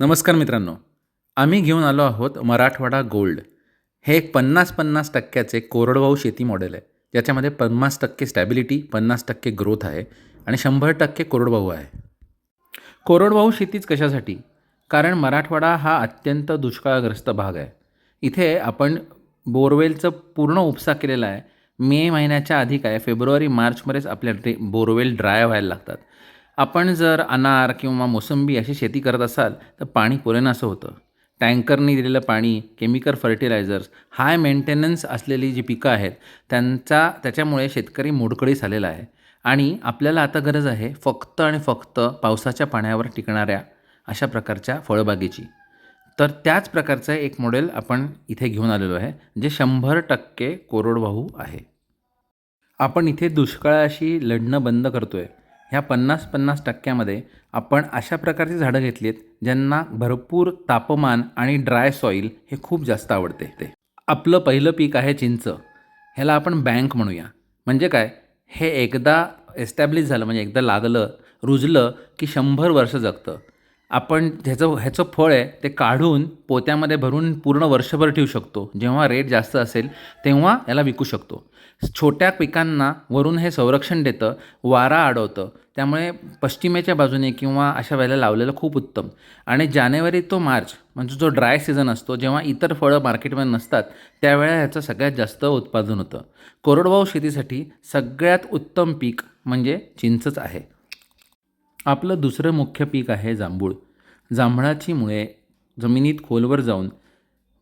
नमस्कार मित्रांनो. आम्ही घेऊन आलो आहोत मराठवाडा गोल्ड. हे एक पन्नास पन्नास टक्क्याचे कोरडवाहू शेती मॉडेल आहे. ज्याच्यामध्ये पन्नास टक्के स्टॅबिलिटी पन्नास टक्के ग्रोथ आहे आणि शंभर टक्के कोरडवाहू आहे. कोरडवाहू शेतीच कशासाठी? कारण मराठवाडा हा अत्यंत दुष्काळग्रस्त भाग आहे. इथे आपण बोरवेलचं पूर्ण उपसा केलेला आहे. मे महिन्याच्या आधी काय फेब्रुवारी मार्चमध्येच आपल्या ड्रे बोरवेल ड्राय व्हायला लागतात. आपण जर अनार किंवा मोसंबी अशी शेती करत असाल तर पाणी पुरेनासं होतं. टँकरनी दिलेलं पाणी केमिकल फर्टिलायझर्स हाय मेंटेनन्स असलेली जी पिकं आहेत त्यांचा त्याच्यामुळे शेतकरी मोडकळी झालेला आहे. आणि आपल्याला आता गरज आहे फक्त आणि फक्त पावसाच्या पाण्यावर टिकणाऱ्या अशा प्रकारच्या फळबागेची. तर त्याच प्रकारचं एक मॉडेल आपण इथे घेऊन आलेलो आहे जे शंभर टक्के कोरडवाहू आहे. आपण इथे दुष्काळाशी लढणं बंद करतो आहे ह्या पन्नास पन्नास टक्क्यामध्ये आपण अशा प्रकारची झाडं घेतली आहेत ज्यांना भरपूर तापमान आणि ड्राय सॉईल हे खूप जास्त आवडते. ते आपलं पहिलं पीक आहे चिंच. ह्याला आपण बँक म्हणूया. म्हणजे काय? हे एकदा एस्टॅब्लिश झालं म्हणजे एकदा लागलं रुजलं की शंभर वर्ष जगतं. आपण ह्याचं ह्याचं फळ आहे ते काढून पोत्यामध्ये भरून पूर्ण वर्षभर ठेवू शकतो. जेव्हा रेट जास्त असेल तेव्हा याला विकू शकतो. छोट्या पिकांना वरून हे संरक्षण देतं वारा अडवतं त्यामुळे पश्चिमेच्या बाजूने किंवा अशा वेळेला लावलेलं खूप उत्तम. आणि जानेवारी तो मार्च म्हणजे जो ड्राय सीझन असतो जेव्हा इतर फळं मार्केटमध्ये नसतात त्यावेळेला ह्याचं सगळ्यात जास्त उत्पादन होतं. कोरडवाहू शेतीसाठी सगळ्यात उत्तम पीक म्हणजे चिंचच आहे. आपलं दुसरं मुख्य पीक आहे जांभूळ. जांभळाची मुळे जमिनीत खोलवर जाऊन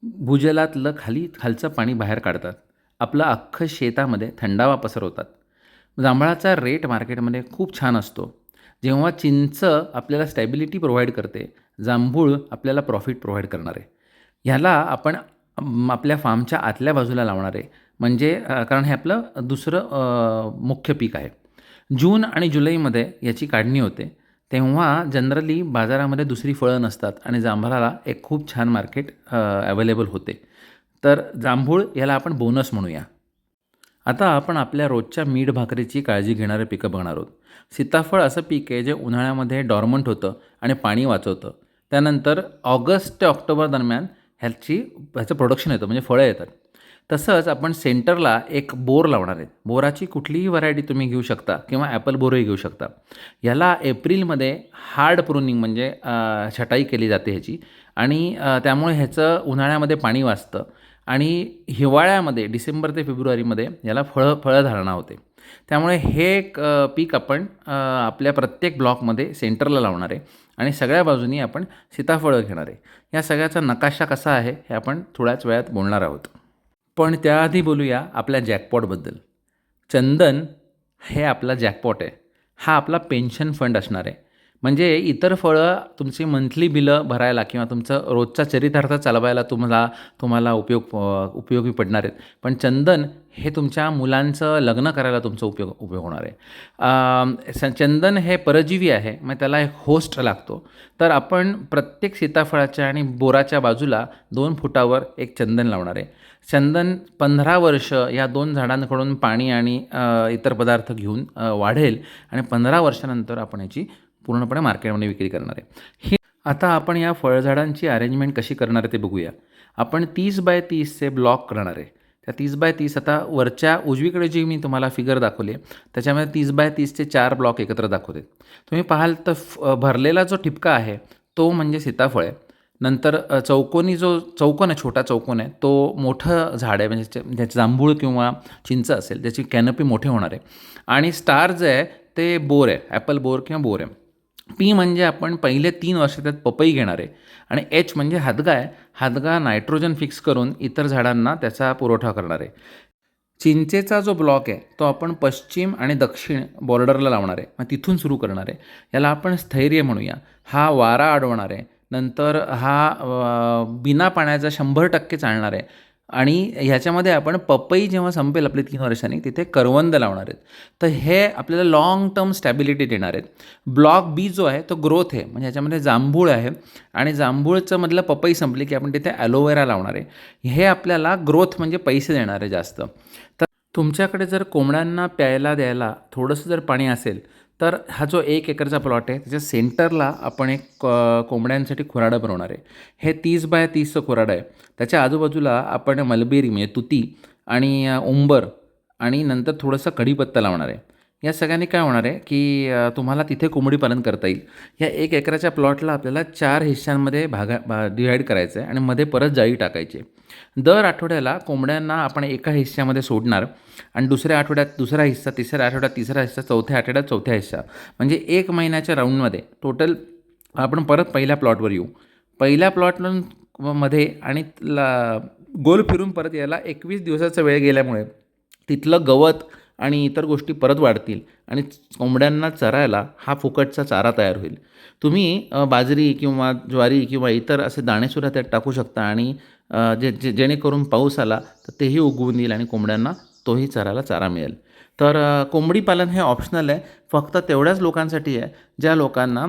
भूजलातलं खाली खालचं पाणी बाहेर काढतात. आपलं अख्खं शेतामध्ये थंडावा पसरवतात जांभळाचा रेट मार्केटमध्ये खूप छान असतो. जेव्हा चिंच आपल्याला स्टॅबिलिटी प्रोव्हाइड करते जांभूळ आपल्याला प्रॉफिट प्रोव्हाइड करणार. आहे ह्याला आपण आपल्या फार्मच्या आतल्या बाजूला लावणार. आहे म्हणजे कारण हे आपलं दुसरं मुख्य पीक आहे. जून आणि जुलैमध्ये याची काढणी होते. तेव्हा जनरली बाजारामध्ये दुसरी फळं नसतात आणि जांभळाला एक खूप छान मार्केट अवेलेबल होते. तर जांभूळ याला आपण बोनस म्हणूया. आता आपण आपल्या रोजच्या मीठ भाकरीची काळजी घेणारे पिकं बघणार आहोत. सीताफळ असं पीक आहे जे उन्हाळ्यामध्ये डॉर्मंट होतं आणि पाणी वाचवतं. त्यानंतर ऑगस्ट ते ऑक्टोबर दरम्यान ह्याची ह्याचं प्रोडक्शन येतं म्हणजे फळं येतात. तसंच आपण सेंटरला एक बोर लावणार आहेत. बोराची कुठलीही व्हरायटी तुम्ही घेऊ शकता किंवा ॲपल बोरही घेऊ शकता. याला एप्रिलमध्ये हार्ड प्रुनिंग म्हणजे छटाई केली जाते ह्याची. आणि त्यामुळे ह्याचं उन्हाळ्यामध्ये पाणी वाचतं. आणि हिवाळ्यामध्ये डिसेंबर ते फेब्रुवारीमध्ये याला फळं फळधारणा होते. त्यामुळे हे एक पीक आपण आपल्या प्रत्येक ब्लॉकमध्ये सेंटरला लावणार आहे. आणि सगळ्या बाजूनी आपण सीताफळं घेणार आहे. या सगळ्याचा नकाशा कसा आहे हे आपण थोड्याच वेळात बोलणार आहोत. पण त्याआधी बोलूया आपल्या जॅकपॉटबद्दल. चंदन हे आपला जॅकपॉट आहे. हा आपला पेन्शन फंड असणार आहे. म्हणजे इतर फळं तुमची मंथली बिलं भरायला किंवा तुमचं रोजचा चरितार्थ चालवायला तुम्हाला तुम्हाला उपयोग उपयोगी पडणार आहेत. पण चंदन हे तुमच्या मुलांचं लग्न करायला तुमचा उपयोग उपयोग होणार आहे. स- चंदन हे परजीवी आहे मग त्याला एक होस्ट लागतो. तर आपण प्रत्येक सीताफळाच्या आणि बोराच्या बाजूला दोन फुटावर एक चंदन लावणार आहे. चंदन पंधरा वर्ष या दोन झाडांकडून पाणी आणि इतर पदार्थ घेऊन वाढेल आणि पंधरा वर्षानंतर आपण याची पूर्णपणे मार्केटमध्ये विक्री करणार आहे. हे आता आपण या फळझाडांची अरेंजमेंट कशी करणार आहे ते बघूया. आपण तीस बाय तीसचे ब्लॉक करणार आहे. त्या तीस बाय तीस आता वरच्या उजवीकडे जी मी तुम्हाला फिगर दाखवली आहे त्याच्यामध्ये तीस बाय तीसचे चार ब्लॉक एकत्र दाखवते. तुम्ही पाहाल तर फ- भरलेला जो ठिपका आहे तो म्हणजे सीताफळ आहे. नंतर चौकोनी जो चौकोन आहे छोटा चौकोन आहे तो मोठं झाड आहे म्हणजे ज्याचे जांभूळ किंवा चिंच असेल त्याची कॅनपी मोठे होणार आहे. आणि स्टार जे आहे ते बोर आहे ॲपल बोर किंवा बोर आहे. पी म्हणजे आपण पहिले तीन वर्ष त्यात पपई घेणार आहे. आणि एच म्हणजे हादगा आहे. हादगा नायट्रोजन फिक्स करून इतर झाडांना त्याचा पुरवठा करणार आहे. चिंचेचा जो ब्लॉक आहे तो आपण पश्चिम आणि दक्षिण बॉर्डरला लावणार आहे. मग तिथून सुरू करणार आहे. याला आपण स्थैर्य म्हणूया. हा वारा अडवणार आहे. नंतर हा बिना पाण्याचा शंभर टक्के चालणार आहे. आणि ह्याच्यामध्ये आपण पपई जेव्हा संपेल आपली तीन वर्षांनी तिथे करवंद लावणार आहेत. तर हे आपल्याला लाँग टर्म स्टॅबिलिटी देणार आहेत. ब्लॉक बी जो आहे तो ग्रोथ आहे. म्हणजे ह्याच्यामध्ये जांभूळ आहे. आणि जांभूळचं मधलं पपई संपली की आपण तिथे ॲलोवेरा लावणार आहे. हे आपल्याला ग्रोथ म्हणजे पैसे देणार आहे जास्त. तर तुमच्याकडे जर कोंबड्यांना प्यायला द्यायला थोडंसं जर पाणी असेल तर हा जो एक एकरचा प्लॉट आहे त्याच्या सेंटरला आपण एक क- कोंबड्यांसाठी खुराडं बनवणार आहे. हे तीस बाय तीसचं खुराडं आहे. त्याच्या आजूबाजूला आपण मलबेरी म्हणजे तुती आणि उंबर आणि नंतर थोडंसं कढीपत्ता लावणार आहे. या सगळ्यांनी काय होणार आहे की तुम्हाला तिथे कोंबडी पालन करता येईल. या एक एकराच्या प्लॉटला आपल्याला चार हिश्श्यांमध्ये भागा भा डिवाईड करायचं आहे आणि मध्ये परत जाळी टाकायची आहे. दर आठवड्याला कोंबड्यांना आपण एका हिस्स्यामध्ये सोडणार आणि दुसऱ्या आठवड्यात दुसरा हिस्सा तिसऱ्या आठवड्यात तिसरा हिस्सा चौथ्या आठवड्यात चौथ्या हिस्सा. म्हणजे एक महिन्याच्या राऊंडमध्ये टोटल आपण परत पहिल्या प्लॉटवर येऊ. पहिल्या प्लॉटमध्ये आणि ला गोल फिरून परत यायला एकवीस दिवसाचा वेळ गेल्यामुळे तिथलं गवत आणि इतर गोष्टी परत वाढतील आणि कोंबड्यांना चरायला हा फुकटचा चारा तयार होईल. तुम्ही बाजरी किंवा ज्वारी किंवा इतर असे दाणेसुद्धा त्यात टाकू शकता आणि जे जे जेणेकरून पाऊस आला तर तेही उगवून येईल आणि कोंबड्यांना तोही चरायला चारा मिळेल. तर कोंबडी पालन हे ऑप्शनल आहे. फक्त तेवढ्याच लोकांसाठी आहे ज्या लोकांना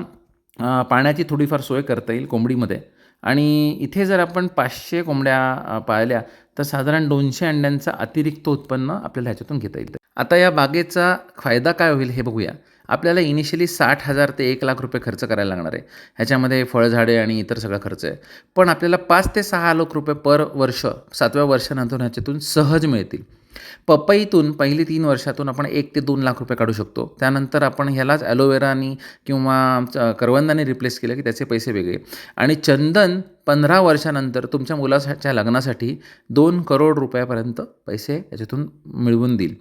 पाण्याची थोडीफार सोय करता येईल कोंबडीमध्ये. आणि इथे जर आपण पाचशे कोंबड्या पाळल्या तर साधारण दोनशे अंड्यांचं अतिरिक्त उत्पन्न आपल्याला ह्याच्यातून घेता येईल. आता या बागेचा फायदा काय होईल हे बघूया. आपल्याला इनिशियली साठ हजार ते एक लाख रुपये खर्च करायला लागणार आहे. ह्याच्यामध्ये फळझाडे आणि इतर सगळा खर्च आहे. पण आपल्याला पाच ते सहा लाख रुपये पर वर्ष सातव्या वर्षानंतर ह्याच्यातून सहज मिळतील. पपईतून पहिली तीन वर्षातून आपण एक ते दोन लाख रुपये काढू शकतो. त्यानंतर आपण ह्यालाच ॲलोवेरानी किंवा करवंदाने रिप्लेस केलं की त्याचे पैसे वेगळे. आणि चंदन पंधरा वर्षानंतर तुमच्या मुलाच्या लग्नासाठी दोन करोड रुपयापर्यंत पैसे याच्यातून मिळवून देईल.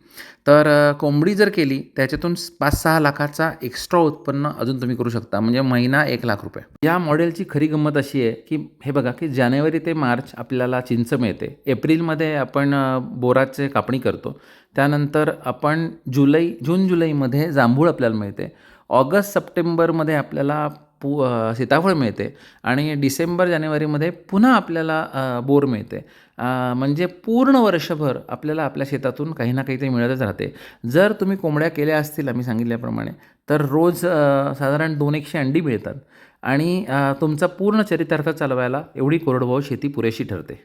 तर कोंबडी जर केली त्याच्यातून पाच सहा लाखाचा एक्स्ट्रा उत्पन्न अजून तुम्ही करू शकता. म्हणजे महिना एक लाख रुपये. या मॉडेलची खरी गंमत अशी आहे की हे बघा की जानेवारी ते मार्च आपल्याला चिंच मिळते. एप्रिलमध्ये आपण बोराचे कापणी करतो. त्यानंतर आपण जुलै जून जुलैमध्ये जांभूळ आपल्याला मिळते. ऑगस्ट सप्टेंबरमध्ये आपल्याला पू सीताफळ मिळते आणि डिसेंबर जानेवारीमध्ये पुन्हा आपल्याला बोर मिळते. म्हणजे पूर्ण वर्षभर आपल्याला आपल्या शेतातून काही ना काही ते मिळतच राहते. जर तुम्ही कोंबड्या केल्या असतील आम्ही सांगितल्याप्रमाणे तर रोज साधारण दोन एकशे अंडी मिळतात. आणि तुमचा पूर्ण चरितार्थ चालवायला एवढी कोरडवाहू शेती पुरेशी ठरते.